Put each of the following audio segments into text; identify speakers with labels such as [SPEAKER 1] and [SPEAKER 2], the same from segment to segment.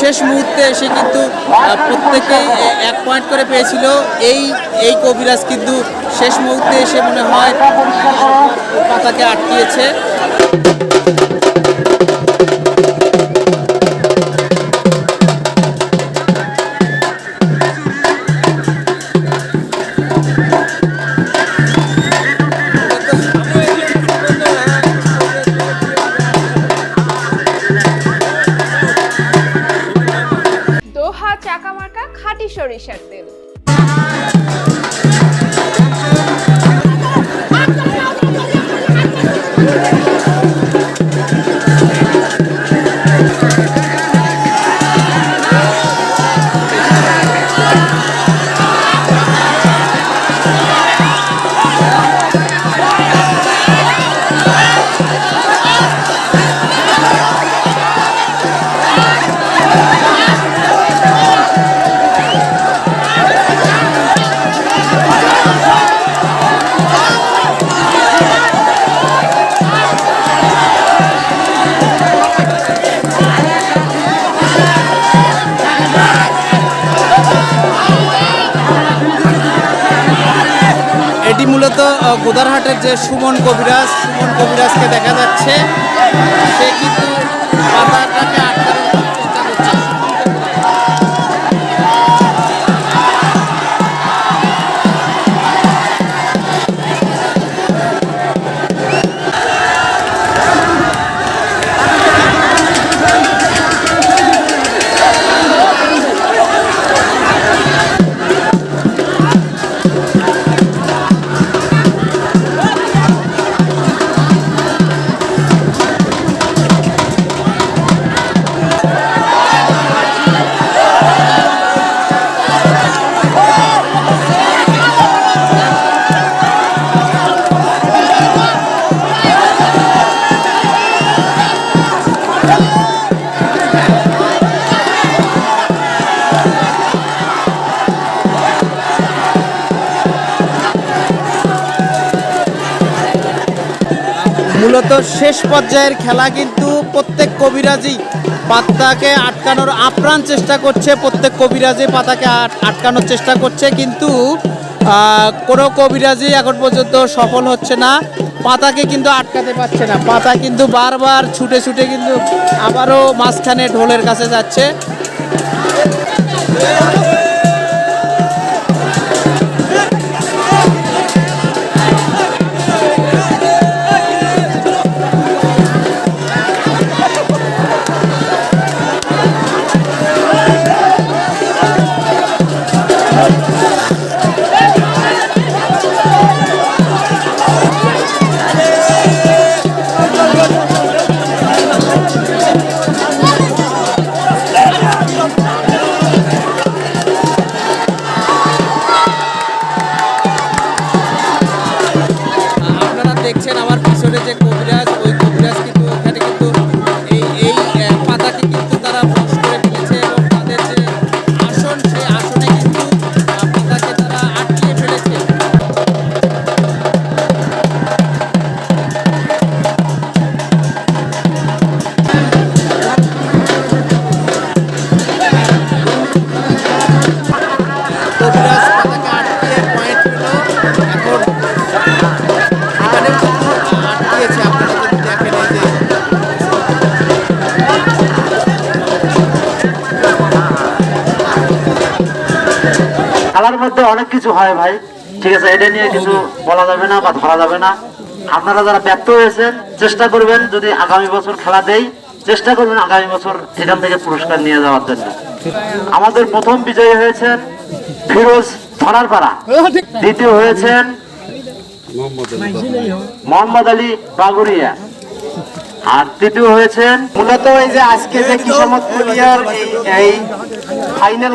[SPEAKER 1] শেষ মুহূর্তে এসে কিন্তু প্রত্যেকেই এক পয়েন্ট করে পেয়েছিল। এই এই কবিরাজ কিন্তু শেষ মুহূর্তে এসে মনে হয় পাতাকে আটকিয়েছে।
[SPEAKER 2] সরিষার তেল।
[SPEAKER 1] গোদারহাটের যে সুমন কবিরাজ সুমন কবিরাজকে দেখা যাচ্ছে। সে কিন্তু পাতাটাকে মূলত শেষ পর্যায়ের খেলা কিন্তু প্রত্যেক কবিরাজই পাতাকে আটকানোর আপ্রাণ চেষ্টা করছে। প্রত্যেক কবিরাজই পাতাকে আট- আটকানোর চেষ্টা করছে। কিন্তু কোনো কবিরাজই এখন পর্যন্ত সফল হচ্ছে না। পাতাকে কিন্তু আটকাতে পারছে না। পাতা কিন্তু বারবার ছুটে ছুটে কিন্তু আবারও মাঝখানে ঢোলের কাছে যাচ্ছে।
[SPEAKER 3] মধ্যে অনেক কিছু হয় ভাই। ঠিক আছে, এটা নিয়ে কিছু বলা যাবে না বা ধরা যাবে না। আপনারা যারা ব্যর্থ হয়েছেন, চেষ্টা করবেন যদি আগামী বছর খেলা দেই, চেষ্টা করবেন আগামী বছর এখান থেকে পুরস্কার নিয়ে যাওয়ার জন্য। আমাদের প্রথম বিজয়ী হয়েছেন ফিরোজ ধরারপাড়া। দ্বিতীয় হয়েছেন মোহাম্মদ আলী বাগুরিয়া আর তৃতীয় হয়েছেন মূলত এই যে আজকে যে কিসমত পুলিয়ার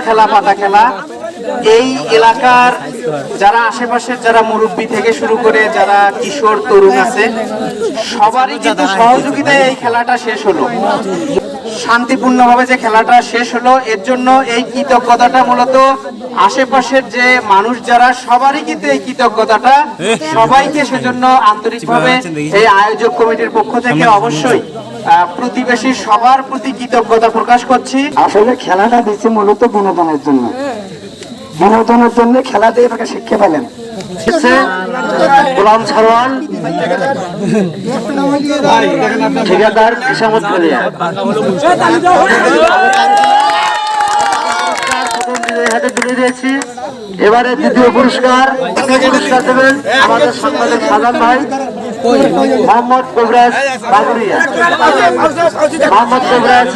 [SPEAKER 3] খেলা, পাতা খেলা এই এলাকার যারা আশেপাশের যারা মুরব্বী থেকে শুরু করে যারা কিশোর, তরুণ আছে, সবারই কিন্তু সহযোগিতায় এই খেলাটা শেষ হলো। শান্তিপূর্ণভাবে যে খেলাটা শেষ হলো, এর জন্য এই কৃতজ্ঞতাটা মূলত আশেপাশের যে মানুষ যারা, সবারই কিন্তু এই কৃতজ্ঞতাটা সবাইকে সেজন্য আন্তরিকভাবে এই আয়োজক কমিটির পক্ষ থেকে অবশ্যই প্রতিবেশী সবার প্রতি কৃতজ্ঞতা প্রকাশ করছি।
[SPEAKER 4] আসলে খেলাটা দিচ্ছে মূলত বিনোদনের জন্য। বিনোদনের জন্য খেলা দিয়ে তাকে শিক্ষা পেলেন।
[SPEAKER 3] গোলাম সারওয়াল ঠিকাদার তুলে দিয়েছি। এবারে দ্বিতীয় পুরস্কার পুরস্কার দেবেন আমাদের সাংবাদিক সাজান ভাই। মোহাম্মদ কবিরাজ মোহাম্মদ কবিরাজ।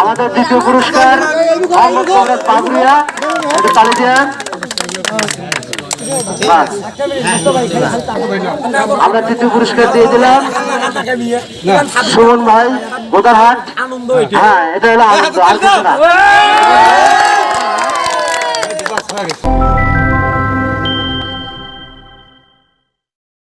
[SPEAKER 3] আমাদের দ্বিতীয় পুরস্কার মোহাম্মদ কবিরাজ তালি আমরা তৃতীয় পুরস্কার দিয়ে দিলাম। সুমন ভাই, বোদারহাট। হ্যাঁ এটা হলো আনন্দ, আর কিছু না।